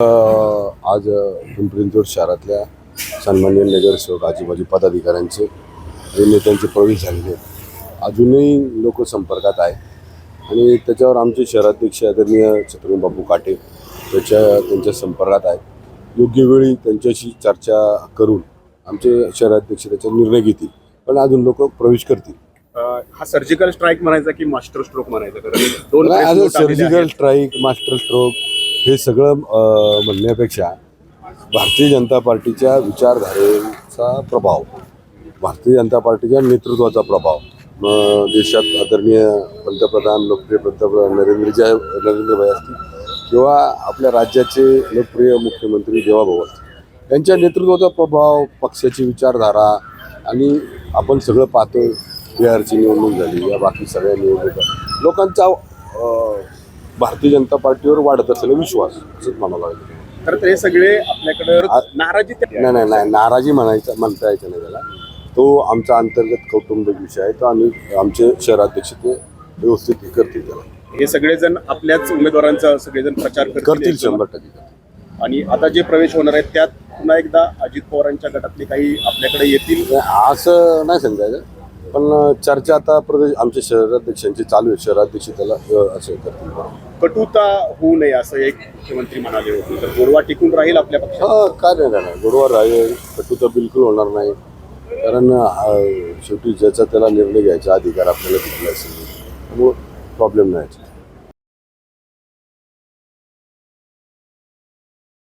आज पिंपरी चिंचवड शहरातल्या सन्मान्य नगरसेवक आजूबाजू पदाधिकाऱ्यांचे नेत्यांचे प्रवेश झालेले आहेत. अजूनही लोक संपर्कात आहे आणि त्याच्यावर आमचे शहराध्यक्ष आदरणीय छत्रपती बापू काटे त्याच्या त्यांच्या संपर्कात आहेत. योग्य वेळी त्यांच्याशी चर्चा करून आमचे शहराध्यक्ष त्याचा निर्णय घेतील. पण अजून लोक प्रवेश करतील. हा सर्जिकल स्ट्राईक म्हणायचा की मास्टर स्ट्रोक म्हणायचा सर्जिकल. स्ट्राईक मास्टर स्ट्रोक हे सगळं म्हणण्यापेक्षा भारतीय जनता पार्टीच्या विचारधारेचा प्रभाव भारतीय जनता पार्टीच्या नेतृत्वाचा प्रभाव म, देशात आदरणीय पंतप्रधान लोकप्रिय पंतप्रधान नरेंद्रजी नरेंद्रभाई असतील किंवा आपल्या राज्याचे लोकप्रिय मुख्यमंत्री देवाभाऊ असतील यांच्या नेतृत्वाचा प्रभाव पक्षाची विचारधारा आणि आपण सगळं पाहतो बिहारची निवडणूक झाली या बाकी सगळ्या निवडणुका. लोकांचा भारतीय जनता पार्टीवर वाढत असलेला विश्वास असंच म्हणावं लागेल. तर ते सगळे आपल्याकडे नाराजी नाही नाही नाही नाराजी म्हणायचं म्हणता यायचं नाही त्याला. तो आमचा अंतर्गत कौटुंबिक विषय आहे तो आम्ही आमचे शहराध्यक्ष ते व्यवस्थित हे करतील त्याला. हे सगळेजण आपल्याच उमेदवारांचा सगळेजण प्रचार करतील शंभर टक्के. आणि आता जे प्रवेश होणार आहेत त्यात पुन्हा एकदा अजित पवारांच्या गटातले काही आपल्याकडे येतील? असं नाही समजायचं. पण चर्चा आता प्रदेश आमच्या शहराध्यक्षांची चालू आहे. शहराध्यक्ष त्याला असं करतील. कटुता होऊ नये असं एक मुख्यमंत्री म्हणाले होते. तर गोडवा टिकून राहील आपल्या पक्षात? हा काय नाही नाही. गोडवा राहील कटू तर बिलकुल होणार नाही. कारण शेवटी ज्याचा त्याला निर्णय घ्यायचा अधिकार आपल्याला दिलेला असेल. त्यामुळे प्रॉब्लेम नाही.